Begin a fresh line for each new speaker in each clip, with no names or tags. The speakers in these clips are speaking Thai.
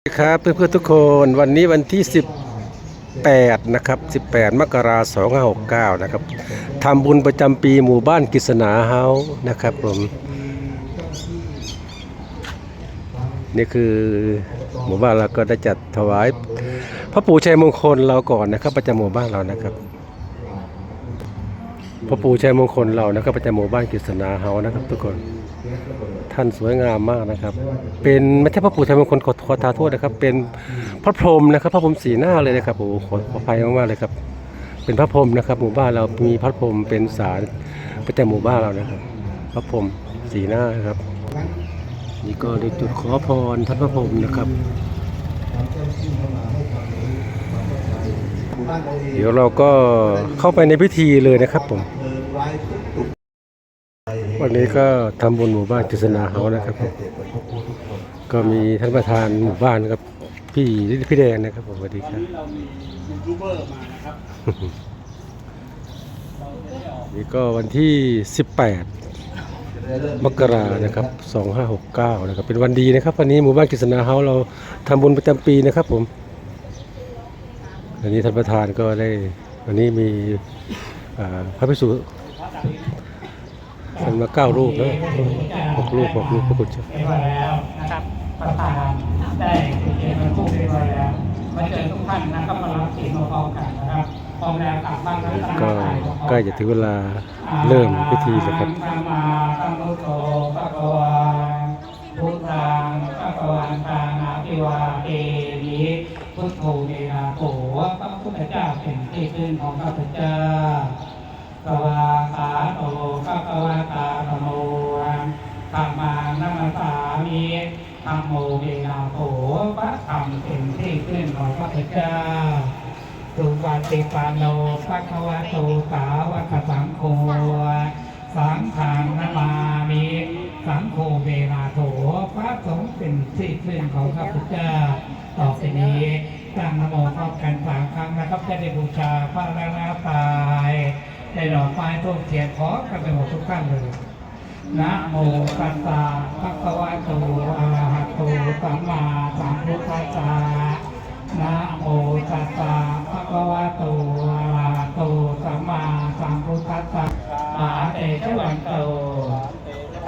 สวัสดีครับเพื่อนๆทุกคนวันนี้วันที่ 18 นะครับ 18 มกราคม2569 นะครับทำบุญประจำปีหมู่บ้านกฤษณาเฮาส์นะครับผม นี่คือหมู่บ้านเราก็ได้จัดถวาย พระปู่ชัยมงคลเราก่อนนะครับ ประจำหมู่บ้านเรานะครับ พระปู่ชัยมงคลเรานะครับประจำหมู่บ้านกฤษณาเฮาส์นะครับทุกคน ท่านสวยงามมากนะครับ เป็นไม่ใช่พระปู่ชัยมงคลขอขอทาโทษนะครับ เป็นพระพรหมนะครับพระพรหมสีหน้าเลยนะครับโอ้โหขอขออภัยมากๆเลยครับ เป็นพระพรหมนะครับ หมู่บ้านเรามีพระพรหมเป็นสารประจำหมู่บ้านเรานะครับ พระพรหมสีหน้าครับ นี่ก็ได้จุดขอพรท่านพระพรหมนะครับเดี๋ยวเราก็เข้าไปในพิธีเลยนะครับผม วันนี้ก็ทำบุญหมู่บ้านกฤษณาเฮานะครับผมก็มีท่านประธานหมู่บ้านครับพี่พี่แดงนะครับผมสวัสดีครับ
นี่
ก็วันที่ 18 มกรานะครับ 2569 นะครับ เป็นวันดีนะครับ วันนี้หมู่บ้านกฤษณาเฮาเราทำบุญประจำปีนะครับผมวันนี้ท่านประธานก็ได้วันนี้มีพระภิกษุ ท่านมาเก้ารูปนะหกรูปหกรูปพระคุณเจ้า
เรียบร้อยแล้วนะครับประธานได้คุยกันพูดเรียบร้อยแล้วมาเจอทุกท่านนะครับมารับศีลมาพร้อมกันนะครับพร้อมแล้วกลับบ้านทั้งสาม
ก็
ฝ่าย
ใกล้จะถึงเวลาเริ่มพิธีแล้วครับ
สัมมาสัมพุทโธภะคะวาพุทธังภะคะวันตังอะภิวาเทมิพุทโธเนนาโถพระพุทธเจ้าเป็นที่พึ่งของข้าพเจ้า สวาขาโตภะคะวะตาธรรมโมธรรมานัมสามิธรรมโมเวนาโถพระธรรมเป็นที่ขึ้นของพระพุทธเจ้าสุปฏิปันโนภะคะวะโตสาวกสังโฆสังฆังนามามิสังโฆเวนาโถพระสงฆ์เป็นที่พึ่งของข้าพเจ้า ต่อไปนี้ตั้งนโมพร้อมกันสามครั้งนะครับจะได้บูชาพระรัตนตรัย ได้ดอกไม้ทูบเทียนขอกันไปหมดทุกท่านเลยนะโมตัสสะภะคะวะโตอะระหะโตสัมมาสัมพุทธัสสะนะโมตัสสะภะคะวะโตอะระหะโตสัมมาสัมพุทธัสสะมหาเตชะวันโต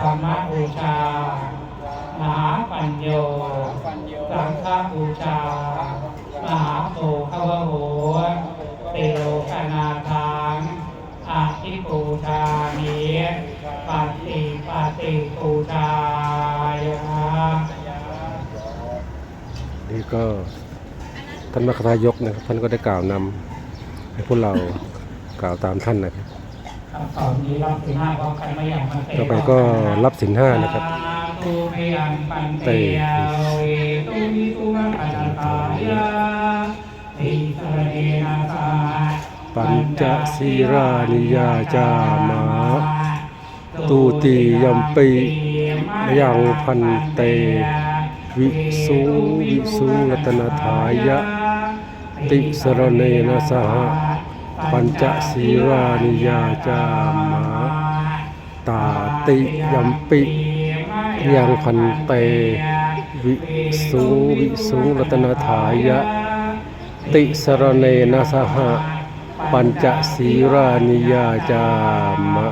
ธรรมบูชามหาปัญโยสังฆบูชามหาโภคะวะโหเตโลกนาทังอา ทิปูชามิปฏิปฏิปูชายะ
นี่ก็ท่านมรคทายกนะครับท่านก็ได้กล่าวนำให้พวกเรากล่าวตามท่านนะครับ
ตอนนี้รับสินห้าก็ใครไม่อยางมันเต
ต่อไปก็รับสินห้านะครับ
เตตุมิตุมังปัจตายาติสรเนนา
ปัญจศีรานิยาจามาตูติยัมปิยังพันเต วิสุวิสุรัตนทายะ ติสรเนนะสหปัญจศีรานิยาจามาตาติยัมปิยังพันเต วิสุวิสุรัตนทายะ ติสรเนนะสห ปัญจศีรานิยาจามะ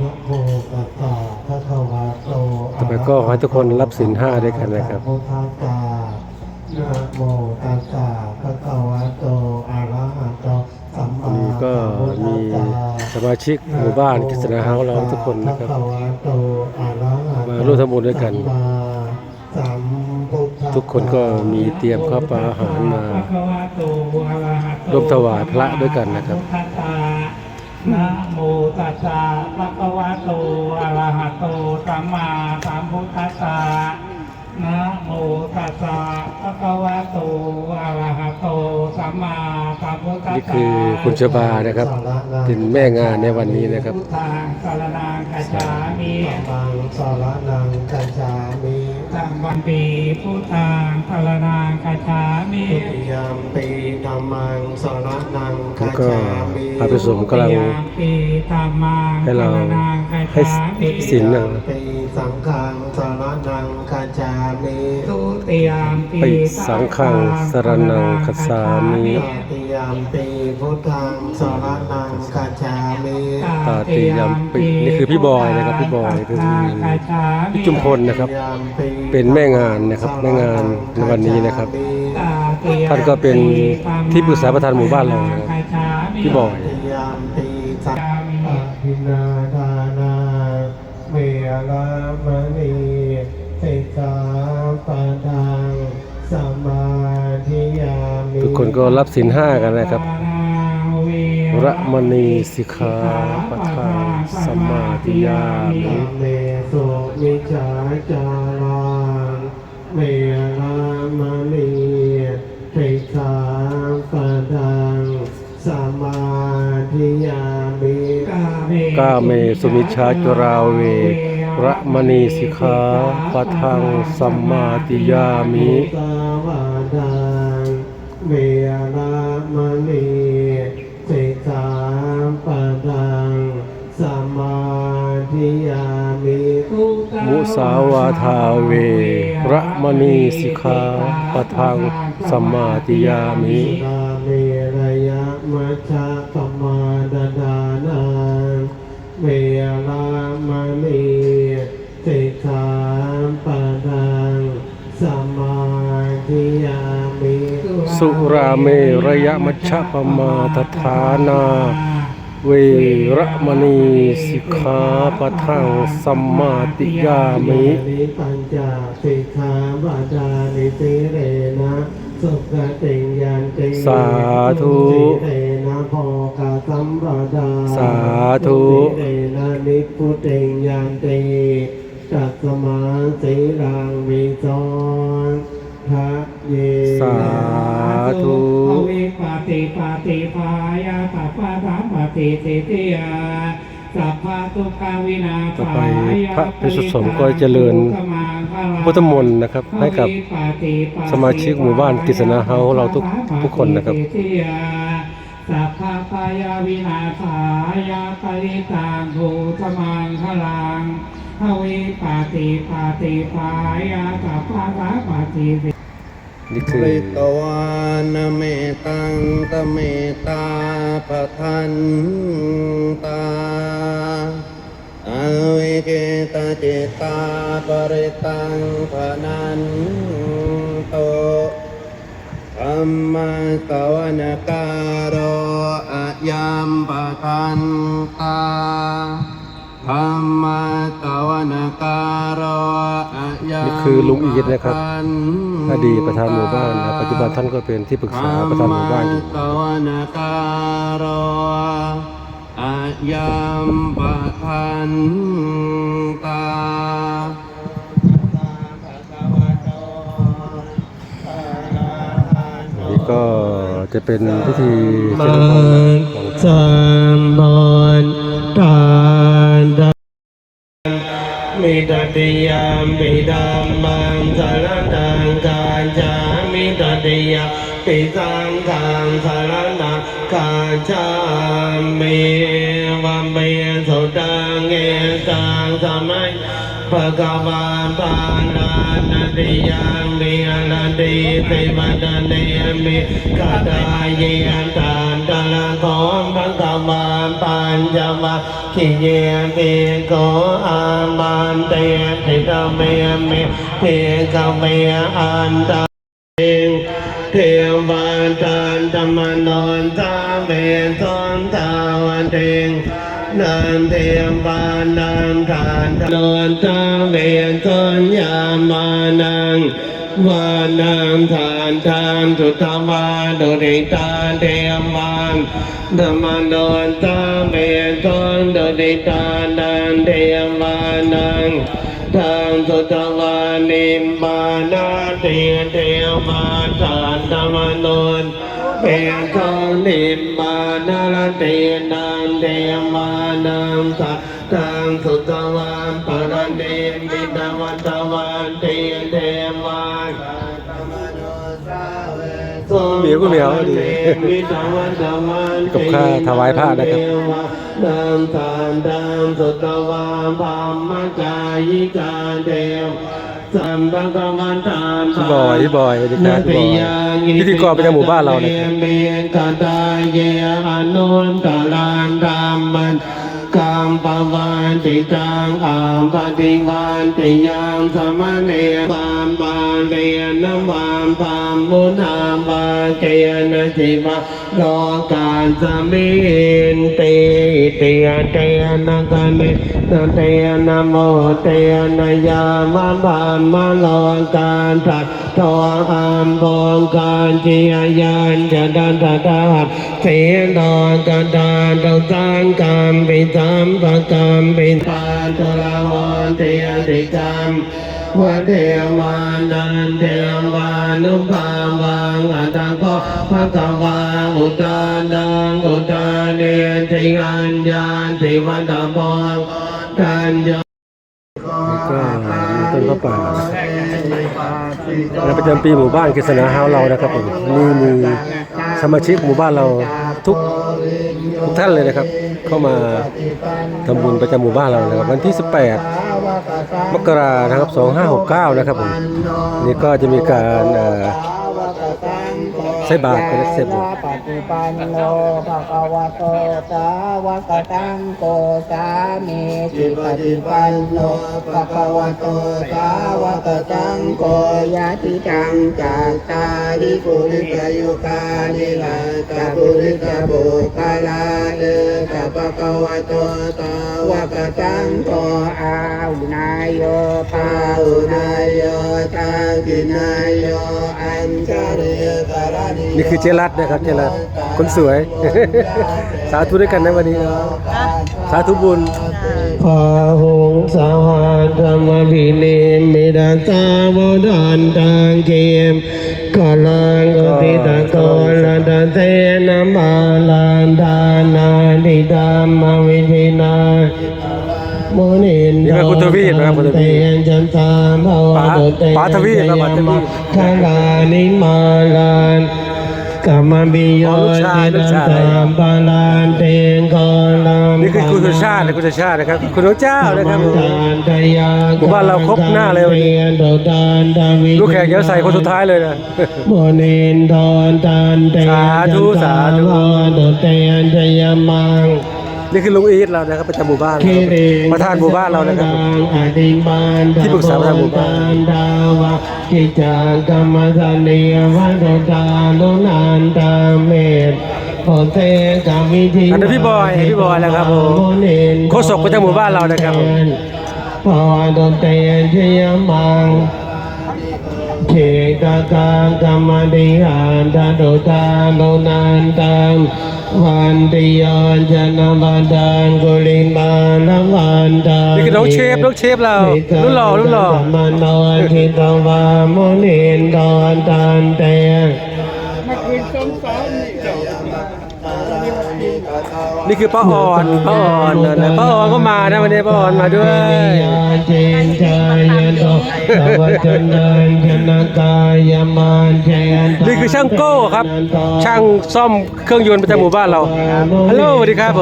นะโมตัสสะภะคะวะโต
ต่อไปก็ขอให้ทุกคนรับศีลห้าด้วยกันนะครับ
พุทธัสสะนะโมตัสสะภะคะวะโตอะระหะโตสัม
วัน
มา
นี้ก็
สัมพุทธั
มี
สสะ
สมาชิกหมู่บ้านกิษณาเฮาส์เราทุกคนนะครับ
ภะคะวะโตอะระหะโต
มาร่วมทำบุญด้วยกัน
สัมมาสัมพุ ทธัสสะ
ทุกคนก็มีเตรียมข้าวปลาอาหารมา
ภะคะวะโตอะระหะโต
ร่วมถวายพระด้วยกันนะครับ
พุทธัสสะนะโมตัสสะภะคะวะโตอะระหะโตสัมมาสัมพุทธัสสะนะโมตัสสะภะคะวะโตอะระหะโตสัมมาสัมพุทธัสสะ
นี่คือคุณชบานะครับเป็นแม่งานในวันนี้นะครับ
พุทธังสารนังคัจฉามิ
สัมมังสรนังกัจฉามิ
สัมวันปีพุทธังสารนังคัจฉามิ
ทุติยามปีธัมมังสรนัง
แล้
กั
ว
จ
ก็
ฉามิ
พระภิกษุกำลัง
ปีธรรมัง
ให้เรา
สรนังคัจ
ให้
ฉามิ
ศีลนะ
ปีสังฆังสรนังกัจฉามิ
ทุติติยามปี
ปิสังฆังสรนังคัจฉามิ
ตติยามปีพุทธังสรนังกัจฉามิ
ตาติยมปินี่คือพี่บอยนะครับพี่บอยคือพี่จุมพลนะครับ เป็นแม่งานนะครับแม่งานในวันนี้นะครับท่านก็เป็นที่ปรึกษาประธานหมู่บ้านเรานะครับพี่บอย
ติยามปีสัพอภินาทานาเมรามณีสิกขาปะทังสมาธิยามิ
ทุกคนก็รับสินห้ากันนะครับ ระมณีสิกขาปะทาสมาธิยามิ
เมโสมิจาจาราเมรามณีสิกขาปะทังสมาธิยามิ
กาเมสุมิชาจราเวระมณีสิกขาปะทังสัมมาติยามิ
มุสา
วาทาเวระมณีสิกขาปะทังสัมมาติยามิ
กาเมระยะมัชฌะปมาดาดานาเมรามณีสิกขาปะทังสมาธิยามิ
สุราเมระยะมัชฌะปมาทฐานา เวระมณีสิกขาปะทังสัมมาติยามิ
นิปัญจสิกขาบาดานิสิเรนะสุขติงยันติ
สาธุ
สิเรนะโภคาสัมปดา
สาธุ
สิเรนะนิพพุติงยันติตัสมาสีรังวิจรทะเย
สาธุ
อวิปาติปาติพายาตัพพะสัมปติสิทธิยาสัพพะทุกขวินาศ
ต่อไปพระภิกษุสงฆ์ก็เจริญพุทธมนต์นะครับ ให้กับสมาชิกหมู่บ้านกฤษณาเฮาส์เราทุกทุกคนนะครับ
สัพพะปายาวินาศายาปริตังภูสมังคลังอวิปาติปาติพายาสัพพะสัมปติสิ
นี่คือ
ริตวานเมตังตเมตาปะทันตาอวิเกตจิตาปริตังพนันโตธัมมาสวนการโรอะยัมปะทันตาธัมมาสวนการโอ
คือลุงอีทนะครับ อดีตประธานหมู่บ้านนะปัจจุบันท่านก็เป็นที่ปรึกษาประธานหมู่บ้านอยู่
สวนการอายัมปะทันตา
นี่ก็จะเป็นพิธีเจริญพรของ
สัมบนตาดา มิตติยามปิดัมมังสารตังกาจามิตติยามปิสังขังสารนังกาจามิวัมเมสุตังเอตังสมัย ภะคะวะปานานาติยังมิอนันติเตมะตเนมิกะตายเยอันตันตะละโกภะคะวะปัญจวัคคิเยติโกอามันเตติตะเมมิเทกเมอันตะเทวันตันธรรมนนทาเวสันทาวันเตง นันเทวานังทานนนทาเวสนยามานังวานังทานทานสุตวาดุริตาเทวันธรรมนนทาเวสนดุริตานันเทวานังทางสุตวานิมานาเตียเทวมาทานธรรมนุน เป็นของนิมมานาลเตียนันเทวมานังสัตทางสุตวานปรณิมิตวันตวันเตียเทวา
เหมียวก็เหมียวดีกับข้าถวายพระนะครับ
ดังทานดังสุตวาพามจายิกาเดว สัมปะกวันตาม
พี่บอยพี่บอยบรรยากาศพี่บอยพิธีกรประจำหมู่บ้านเรานะครับ
เมีย กตาเยอนุนตลานธรรมันกัมปวันติตังอามปฏิวันติยังสมณเนปามปานเรียนวามปามมุนามวาเกยนะจิวะโลกานสมินติเตียเตียนะกันเนเตียนโมเตียนยามะบานมะโลกานตัดทองอามบงการจิยยานจะดันตะดาเสียดอนกันดานดสังกรรมปิสัมปกรรมปิปาตุลาวันเตียติกรรมวันเทวานันเทวานุภาวังอัตตโกภะคะวาอุตานังอุตตาเนติอัญญาติวัตตะโพกัญญา
นยก็มีต้นพระป่าและประจำปีหมู่บ้านกฤษณาเฮาเรานะครับผมนี่มีสมาชิกหมู่บ้านเราทุก ทุกท่านเลยนะครับ เข้ามาทำบุญประจำหมู่บ้านเรานะครับ วันที่ 18 มกรานะครับ 2569 นะครับผมนี่ก็จะมีการอ่อ ใส่บาตรกันนะใส่บาตร
ปฏิปันโนภะคะวะโตสาวกสังโฆสามีจิปฏิปันโนภะคะวะโตสาวกสังโฆยะติจังจากตาดิปุริกยุคานิลากะปุริกบุคลาเนกะภะคะวะโตสาวกสังโฆอาหุนายโยปาหุนายโยทักขินายโยอัญชริยกรณี
นี่คือเจรัตนะครับเจรัตคนสวย สาธุด้วยกันนะวันนี้นะสาธุบุญ
พาหงสาหัสธรรมวินิมิดาสาวดันตังเกมกลังกติตะโกลันตเตนะมาลันทานาดิดามวิธินา มนิน
นี่ก็คุณทวีปนะครับคุณทวีป
เตจันตามภวะ
ป๋า
ตุเต
ป๋าทวีปนะป๋าทวีป
คาลานิมาลานกรรมบิโย
อ๋อลูกชายลูกชาย
ตามปาลานเตงกอลาม
นี่คือคุณสุชาตินะคุณสุชาตินะครับ คุณพระเจ้านะครับผมหมู่บ้านเราครบหน้าเลยวันนี้ลูกแขกเยอะใส่คนสุดท้ายเลยนะ
โมนินทอนตันเต
สาธุสาธุ
โดเตนเตยมัง
นี่คือลุงอีทเรานะครับประจำหมู่บ้าน
คิริง
ประธานหมู่บ้านเรานะครับผม
อดิบาน
ที่ปรึกษาประธานหมู่บ้าน
ดาวะกิจากรรมสเนียวัตตาลุนันตาเมตโพเทกามิธิ
อันนี้พี่บอยพี่บอยแล้วครับผม
โมนิน
โฆษกประจำหมู่บ้านเรานะครับผม
พอโดเตนเชยมังเทกากากรรมดิหานตาโดตาโลนันตัง วันติยอนจนะบันดาลกุลิมาลวันตา
นี่คือน้องเชฟน้องเชฟเรารุ่นหล่อรุ่นหล่อ
มันนอนที่ตวามุนินดอนตันเตียงมาคื
นี่ คือป้าอ่อนป้าอ่อนนะนะป้าอ่อนก็มานะวันนี้ป้าอ่อนมาด้วย
เจนจายโตสวัจนันชนะกายมันเจน
นี่คือช่างโก้ครับ ช่างซ่อมเครื่องยนต์ประจำหมู่บ้านเราฮัลโหลสวัสดีครับผ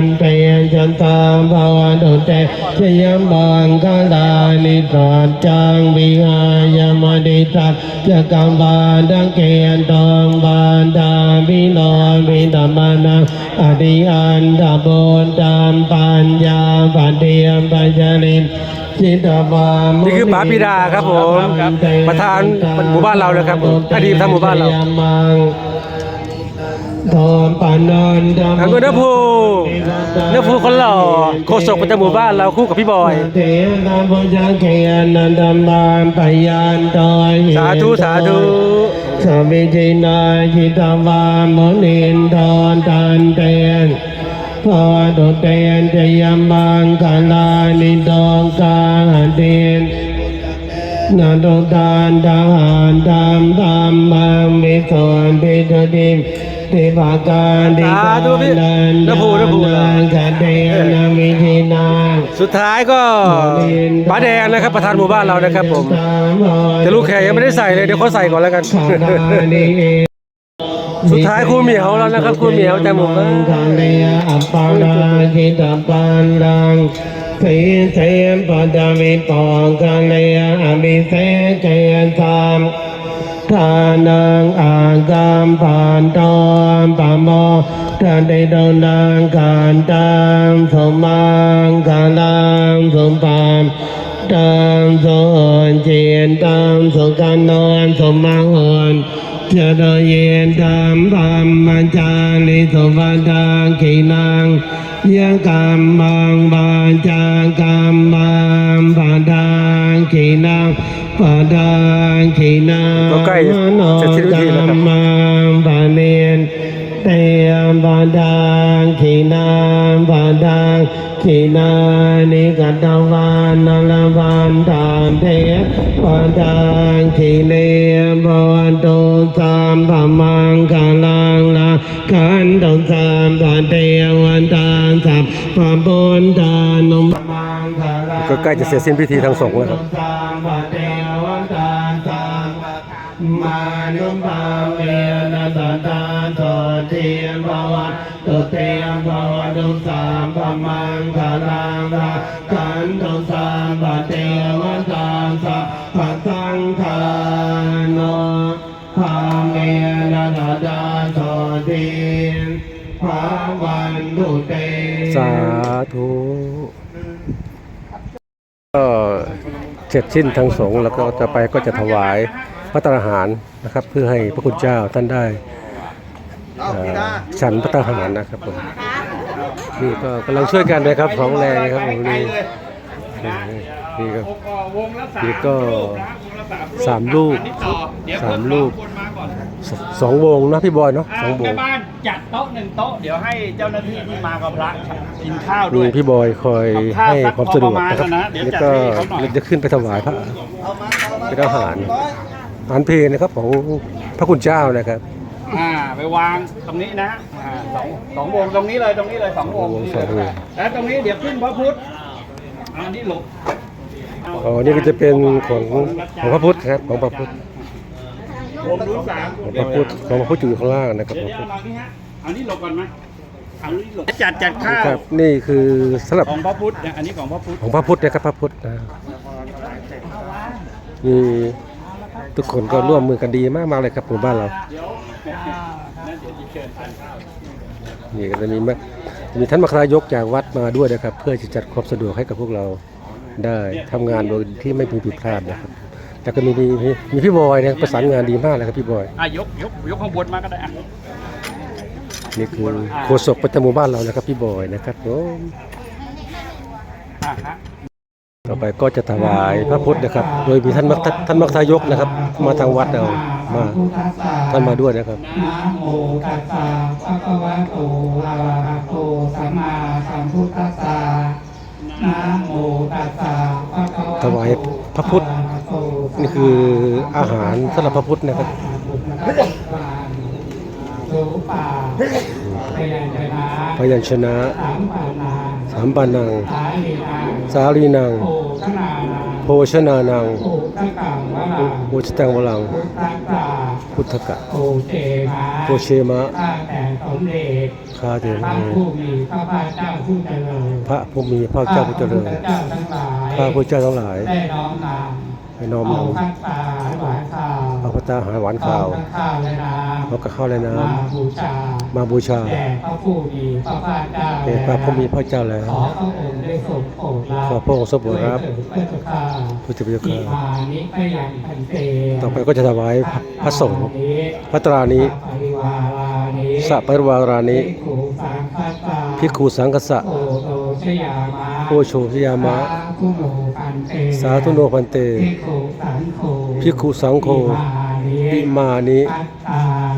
ม
เตยจันตามภาวะโดเตชยมังคลานิตาจังวิหายมดิตัตจะกัมบาดังเกยนตองบานดาวินอนวิธรรมนังอดิอันดาบนตามปัญญาปัญเดียมปัญญาลินจิตวามุ
นี่คือป๋าปิดาครับผมประธานหมู่บ้านเราเลยครับผมอดีตประธานหมู่บ้านเรา
ทอมปานนดำ
ทางคุณนภูนภูคนหล่อโฆษกประจำหมู่บ้านเราคู่กับพี่บอย
เทนาพจังเกียนันดำบานปยานตอย
สาธุสาธุ
สวิจินาจิตวามุนินทอนตันเตนพอดุเตนจยมังกาลานิดองกาเดนนาดุตานดาหานดามดามมังมิสวนพิจดิม เทวาการดิ
สาธุพี่
นัน
นภูนภู
นานกาเดนามิทินา
สุดท้ายก็ป้าแดงนะครับประธานหมู่บ้านเรานะครับผม แต่ลูกแขกยังไม่ได้ใส่เลยเดี๋ยวเขาใส่ก่อนแล้วกัน
ขานานิเอ
สุดท้ายครูเหมียวแล้วนะครับครูเหมียวจากหมู่บ้าน
คังเลียอัปปานาคิตาปันดังสีเทมปดามิปองกันเลยอามิเสเจนธรรม ทานังอากามผ่านตอมปามอทันได้ดงดังการตังสมังการตามสมปามตังสนเจียนตังสงการนอนสมมังอ่อน จะได้เย็นตามพามมันจาลิสวัสดาขีนางยังกำมังบานจางกำมังบานดางขีนางบานดางขีนาง
ก็ใกล้จะสิ้นวิธีแล้วครับ
กำมังบานเนียนเตียมบานดางขีนางบานดาง ขีนานิกัตวานนลบานตามเทบานดาขีเนบวันโตสามพมังกาลังลาขันตุสามปะเทวันตานสัพพะบุญตานุม
ก็ใกล้จะเสร็จสิ้นพิธีทางสงฆ์แล้วครับ
มานุภาเวนะตตาโตเทียมภวัน ตุเทียมภวันตุสามพมังคาลังลาขันตุสามปเทวันตาสัพพะสังฆาโนพาเมนะดาดาโสติภาวันตุเต
สาธุก็เสร็จสิ้นทางสงฆ์แล้วก็จะไปก็จะถวายพระตาหารนะครับ เพื่อให้พระคุณเจ้าท่านได้ ฉันพระตาหารนะครับผมนี่ก็กำลังช่วยกันนะครับของแรงนะครับผมนี่นี่นี่ก็นี่ก็สามลูกสามลูกสสองวงนะพี่บอยเนาะสองว
แม่
ง
บ้านจัดโต๊ะหนึ่งโต๊ะเดี๋ยวให้เจ้าหน้าที่ที่มากับพระกินข้าวด้
มี
วย
พี่บอยคอยให้ความสะดวกนะครับ
เอาข้าวสักพอประมาณแล้วนะเดี๋ยว
นี่
จัด
ก็
ให้เขาหน่อย
จะขึ้นไปถวายพระเป็นอาหารอาหารเพลนะครับของพระคุณเจ้านะครับ
อ่า ไปวางตรงนี้นะอ่าสองสองวงตรงนี้เลยตรงนี้เลยสองวง
สองวง
แล้วตรงนี้เดี๋ยวขึ้นพระพุทธอันนี้หลบ
อ๋อนี่ก็จะเป็นของของพระพุทธครับของพระพุทธ
วงนู้นสาม
ของพระพุทธของพระพุทธอยู่ข้างล่างนะครับ
เดี๋ยว
พระพุทธ
เดี๋ยวเอานี้ฮะเอานี้หลบก่อนไหมเอานี้หลบจัดจัดข้าว
ครับนี่คือสำหรับ
ของพระพุทธเนี่ยอันนี้ของพระพุทธ
ของพระพุทธนะครับพระพุทธนะนี่ทุกคนก็ร่วมมือกันดีมากมากๆเลยครับหมู่บ้านเรา
นั่นเดี๋ยวจะเชิญท่า นเข้า
นี่ก็จะมีมะมีท่านมครายกจากวัดมาด้วยนะครับ เพื่อจะจัดความสะดวกให้กับพวกเราได้ทำงานโดยที่ไม่มีผิดพลาดนะครับแล้วก็มีมีมีพี่บอยนะประสานงานดีมากเลยครับพี่บอย
อะยกยกยกข้างบนมาก็ได้อะ
นี่คือโฆษกประจำหมู่บ้านเรานะครับพี่บอยนะครับผม
อะฮะ
ต่อไปก็จะถวายพระพุทธนะครับ โดยมีท่านมัคท่านมัคทายกนะครับ มาทางวัดเรามาท่านมาด้วยนะครับ
นะโมตัสสะภะคะวะโตอะระหะโตสัมมาสัมพุทธัสสะนะโมตัสสะภะคะวะโต
ถวายพระพุทธนี่คืออาหารสำหรับพระพุทธนะครับ
สุปาพยัญชนะ
พยัญชนะ
สามปานา
สามปานัง
สาลีนา
สาลีนัง
โอขนานา
โภชนานัง
โอตะกังวะลัง
โอชตังวลัง
พุทธัสสะ
พุทธกะ
โอเจมา
โภเชมะ
ข้าแต่สมเด็จ
คาเถ
พระ
ระ
ผู้มีพระภาคเจ้าผู้เจริญ
พระผู้มีพระเจ้าผู้เจริญ
ข้าพระเจ้าทั้งหลาย
ข้าพระเจ้าทั้งหลาย
ได้น้อมนำ
ให้น้อม
เอา
นำ
ข้าวปลาหวานข้า ว
เอาพระตาหารหวานข้าว
เอข้าวและน้
เอากระข้าวและน้ำ
มาบูชาำ
มาบูชา
แด่พระผู้มีพระภาคเจ้า
แด่พระผู้มีพระเจ้าแล้ว
ขอพระองค์ได้ทรงโปรดรับ
ขอพระองค์ทรงโปรดรับ
ด้วยเถิดพระเจ้าข้า
พุทธเจ้า
อิ
ค่ะ
มานิพยังพันเต
ต่อไปก็จะถวายพระพระสงฆ์พระตรานี้
ปริวารานิ
สัพพะวารานิ
ภิกขุสังฆตา
ภิกขุสังกสะ
โอโตชยามะ
โอโชชยามะ
สาธุโนพันเต
สาธุโนพันเต
ภิกขุสังโฆ
ภิกขุสังโฆ
อิ
อิ
มา
มานิ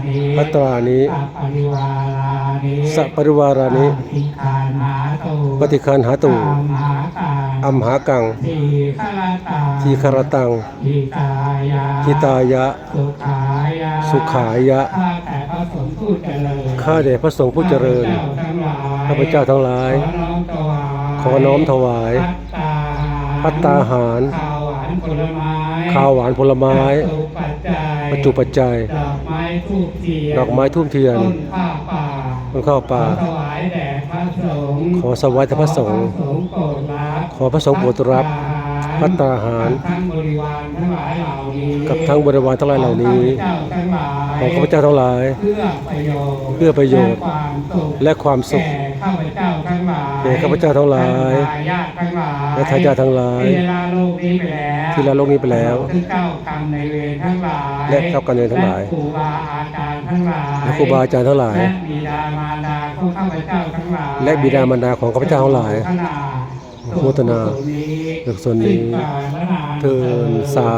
นิ
พัตตานิ
สัพปริวารานิ
สัพปริวารานิ
ปฏิคานาตุ
ปฏิคันหาตุ
อัมหากัง
อัมหากัง
ทีฆรตัง
ทีคารตัง
ทิตายะ
ทิตายะ
สุขายะ
สุขายะ
ข้าแต่พระสงฆ์ผู้เจริญ
ข้าแต่พระสงฆ์ผู้เจริญ ข้าพเจ้าทั้งหลาย ขอน้อมถวาย พัตตาหาร
ข้าวหวานผลไม้
ข้าวหวานผลไม้
ปัจจุปัจจัย
ปัจจุปัจจัย
ดอกไม้ทูบเทียน
ดอกไม้ทุ่มเทียน
ต้นข้าวป่า
ต้นข้าวป่า
ขอถวายแด่พพระสงฆ์
ขอสวายแต่พระสงฆ์
ขอพระสงฆ์โปรดรับ
ขอพระสงฆ์โปรดรับภัตตาหาร
กับทั้งบริวารทั้งหลายเหล่านี้
กับทั้งบริวารทั้งหลายเหล่านี้
ของข้าพเจ้าทั้งหลาย
ของข้าพเจ้าทั้งหลาย
เพื่อประโยชน์
เพื่อประโยชน์
และความสุข
และความสุข
แก่ ข้าพเจ้าทั้งหลาย
แก่ข้าพเจ้าทั้งหลาย
และทายาททั้งหลาย
และทายาททั้งหลาย
ที่ละโลกนี้ไปแล้ว
ที่ละโลกนี้ไปแล้ว
ที่เจ้ากรรมในายเวรทั้งหลาย
และเจ้ากรรมนายเวรทั้งหลาย
และครูบาอาจารย์ทั้งหลาย
และครูบาอาจารย์ทั้งหลาย
และบิดามารดาของข้าพเจ้าทั้งหลาย
และบิดามารดาของข้าพเจ้าทั้งหลายโมทนา
ส่
ส่วนนี้เทินสา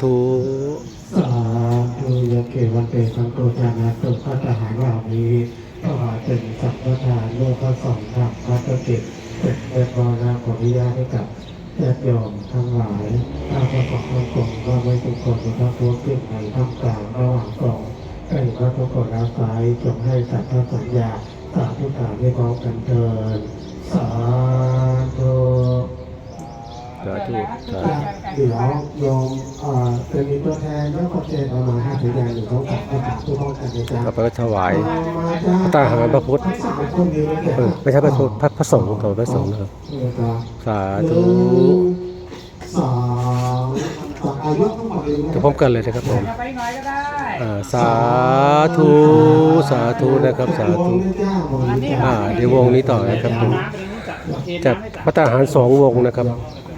ธุ
สาธุยะเกวันเตสังโฆจานะตุพัฒหารเหล่านี้ ถวายเป็นสัมปทานโลกสองธรรมพระประกิจเป็นเวทวานาของวิญาให้กับญาติโยมทั้งหลายข้าพระสงฆ์ทั้งกลมว่าไม่ทุกคนมีพระพุทธขึ้นในท่ามกลางระหว่างกองใกล้พระทุกคนรับสายจงให้สัตว์สัญญาสาธุสารให้พร้อมกันเถิดสาธุ
สาธุ สาธุ
เดี๋ยวโยมเอ่อจะมีตัวแทนแล้วก็เจนเอามาให้ถือยานหรือต้องกลับไปถามผู้ป้องกันในการ
ต่อไปก็ถวาย พระตาหารพระพุทธ
สามคนนี้เลย
เออไม่ใช่พระพุทธพระพระสงฆ์ถวาพระสงฆ์นะครับสา
ห
ธุ
นึ่งสองสองอายุทั้งหมดเลยนะ
จะพร้อมกันเลยนะครับผม
ไปหน่อยก็ได้
อ่าสาธุ สาธุนะครับ สาธุ อ่าเดี๋ยววงนี้ต่อนะครับผมจัดพระทหารสองวงนะครับ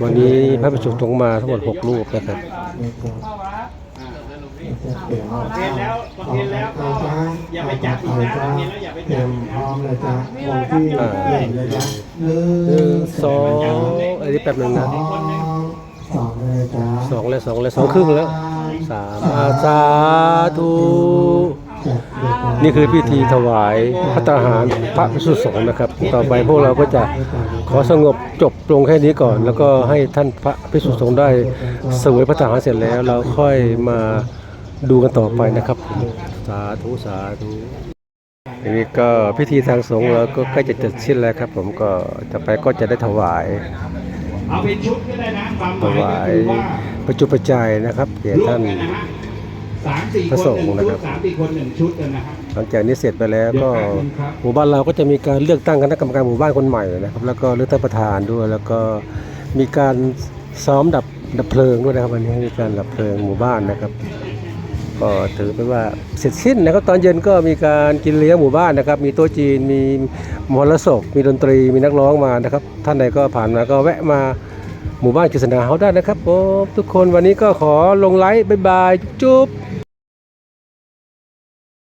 วันนี้พระประชุมตรงมาทั้งหมดหกรูปนะครับ
เดี๋ยวเทแล้วเทแล้วก็อย่าไปจับอีกนะเทแล้วอย่าไปจับพร้อมเลยจ้ะวงที่หนึ่งเลยจ้ะหนึ่
งสองอันนี้แป๊บหนึ่งนะ
สองเลยจ้ะ
สองเลยสองเลยสองครึ่งแล้วสามอาสาธุ นี่คือพิธีถวายพระทหารพระพิสุสงฆ์นะครับ ต่อไปพวกเราก็จะขอสงบจบลงแค่นี้ก่อน แล้วก็ให้ท่านพระพิสุสงฆ์ได้เสวยพระทหารเสร็จแล้ว เราค่อยมาดูกันต่อไปนะครับ สาธุสาธุทีนี้ก็พิธีทางสงฆ์เราก็ใกล้จะเสร็จสิ้นแล้วครับ ผมก็จะไปก็จะได้ถวาย
เอาเป็นชุดก็ได้นะความห
ถ
มายก็
วาย
คือว่า
ประจุปัจจัยนะครับแก่
ร่ว
ท่าน
กันนะฮะสามสี่
พระส
น
งฆ์
หนึ่ง
นะครับ
สามสี่คนหนึ่งชุดกันนะครับ
ลังจากนี้เสร็จไปแล้วก็หมู่บ้านเราก็จะมีการเลือกตั้งคณะกรรมการหมู่บ้านคนใหม่นะครับ แล้วก็เลือกตั้งประธานด้วย แล้วก็มีการซ้อมดับดับเพลิงด้วยนะครับวันนี้มีการดับเพลิงหมู่บ้านนะครับ ก็ถือเป็นว่าเสร็จสิ้นนะครับตอนเย็นก็มีการกินเลี้ยงหมู่บ้านนะครับ มีโต๊ะจีนมีมหรสพมีดนตรีมีนักร้องมานะครับ ท่านใดก็ผ่านมาก็แวะมาหมู่บ้านกฤษณาเฮาได้นะครับผมทุกคนวันนี้ก็ขอลงไลค์บ๊ายบายจุ๊บ